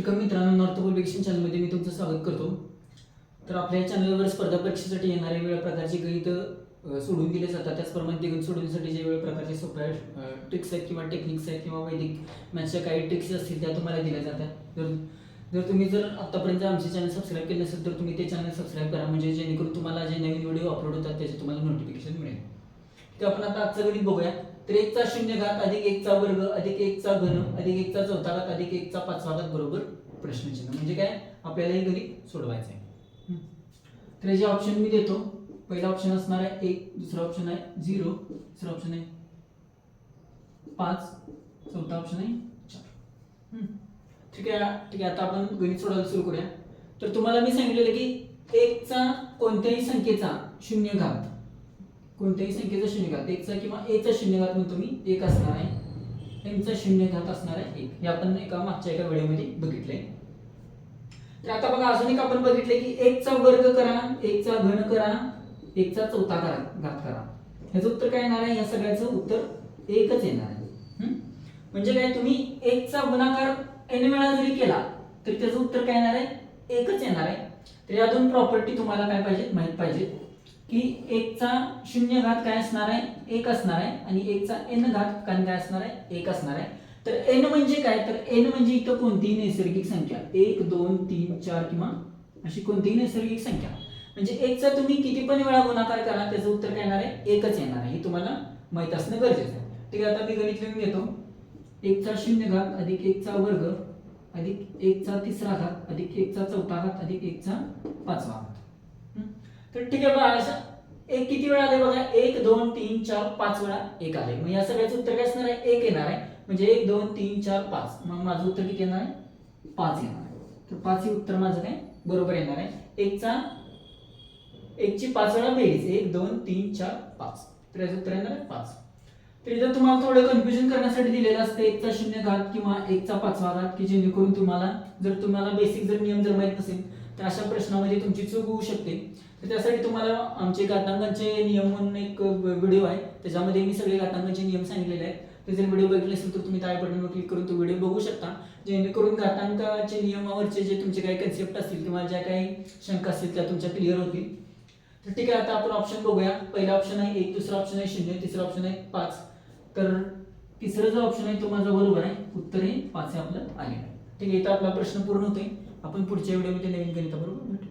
Welcome मित्रांनो north publication चॅनलमध्ये मी तुमचं स्वागत करतो. तर आपल्या चॅनलवर स्पर्धा परीक्षेसाठी येणाऱ्या वेगळ्या प्रकारचे गणित सोडून दिले जातात. त्याचप्रमाणे ते गणित सोडवण्यासाठी जे वेगळ्या प्रकारचे सोप्या ट्रिक्स आहेत किंवा टेक्निक्स आहेत किंवा वैदिक मॅथच्या काही ट्रिक्स असतील त्या तुम्हाला दिल्या जातात. जर जर तुम्ही जर आत्तापर्यंत आमचे चॅनल सबस्क्राईब केले नसेल तर तुम्ही ते चॅनल सबस्क्राईब करा. म्हणजे जेणेकरून तुम्हाला जे नवीन व्हिडिओ अपलोड होतात त्याचे तुम्हाला नोटिफिकेशन मिळेल. तर आपण आता आजचं गणित बघूया. तर एकचा शून्य घात अधिक एकचा वर्ग अधिक एकचा घन अधिक एकचा चौथा घात अधिक एकचा पाचवा घात बरोबर? प्रश्नचिन्ह. म्हणजे काय? आपल्याला हे घरी सोडवायचं आहे तर याचे ऑप्शन मी देतो पहिला ऑप्शन असणार आहे एक दुसरा ऑप्शन आहे झिरो तिसरा ऑप्शन आहे पाच चौथा ऑप्शन आहे चार. ठीक आहे? ठीक आहे. आता आपण गणित सोडवायला सुरू करूया. तर तुम्हाला मी सांगितलेलं की एकचा कोणत्याही संख्येचा शून्य घात कोणत्याही संख्येचा शून्य घात एकचा किंवा एचा शून्य घात म्हणतो तुम्ही एक असणार आहे. एमचा शून्य घात असणार आहे एक. हे आपण एका मागच्या एका व्हिडिओमध्ये बघितलंय. तर आता बघा अजून एक आपण बघितले की एकचा वर्ग करा एकचा घन करा एकचा चौथा करा घात करा. ह्याचं उत्तर काय येणार आहे? या सगळ्याचं उत्तर एकच येणार आहे. म्हणजे काय तुम्ही एकचा गुणाकार एन वेळा जरी केला तरी त्याचं उत्तर काय येणार आहे? एकच येणार आहे. तर या दोन प्रॉपर्टी तुम्हाला काय पाहिजे माहीत पाहिजे की एकचा शून्य घात काय असणार आहे? एक असणार आहे. आणि एकचा एन घात काय काय असणार आहे? एक असणार आहे. तर एन म्हणजे काय? तर एन म्हणजे इथं कोणतीही नैसर्गिक संख्या. एक दोन तीन चार किंवा अशी कोणतीही नैसर्गिक संख्या. म्हणजे एकचा तुम्ही किती पण वेळा गुणाकार करा त्याचं उत्तर काय येणार आहे? एकच येणार आहे. हे तुम्हाला माहीत असणं गरजेचं आहे. ठीक आहे आता मी गणित लिहून घेतो. एकचा शून्य घात अधिक एकचा वर्ग अधिक एकचा तिसरा घात अधिक एकचा चौथा घात अधिक एकचा पाचवा घात. तर ठीक आहे बघा असं एक किती वेळा आले बघा? एक दोन तीन चार पाच वेळा एक आले मग या सगळ्याचं उत्तर काय असणार आहे? एक येणार आहे. म्हणजे एक दोन तीन चार पाच. मग माझं उत्तर किती येणार आहे? पाच येणार आहे. तर पाच हे उत्तर माझं काय? बरोबर येणार आहे. एकचा एकची पाच वेळा बेरीज. एक दोन तीन चार पाच. तर याचं उत्तर येणार आहे पाच. तर इथं तुम्हाला थोडं कन्फ्युजन करण्यासाठी दिलेलं असतं एकचा शून्य घात किंवा एकचा पाचवा घात की जेणेकरून तुम्हाला जर तुम्हाला बेसिक जर नियम जर माहीत नसेल तर अशा प्रश्नामध्ये तुमची चूक होऊ शकते. तर त्यासाठी तुम्हाला आमचे घातांकांचे नियम म्हणून एक व्हिडिओ आहे. त्याच्यामध्ये मी सगळे घातांकांचे नियम सांगितलेले आहेत. ते जर व्हिडिओ बघितले असेल तर तुम्ही त्या बटनवर क्लिक करून तो व्हिडिओ बघू शकता. जेणेकरून घातांकाचे नियमावरचे जे तुमचे काही कन्सेप्ट असतील किंवा ज्या काही शंका असतील त्या तुमच्या क्लिअर होतील. तर ठीक आहे आता आपण ऑप्शन बघूया. पहिला ऑप्शन आहे एक दुसरा ऑप्शन आहे शून्य तिसरा ऑप्शन आहे पाच. तर तिसरा जो ऑप्शन आहे तो माझा बरोबर आहे उत्तर हे पाच हे आपलं आलेलं आहे. ठीक आहे इथं आपला प्रश्न पूर्ण होतोय. आपण पुढच्या व्हिडिओमध्ये नवीन गणिताबरोबर भेटू.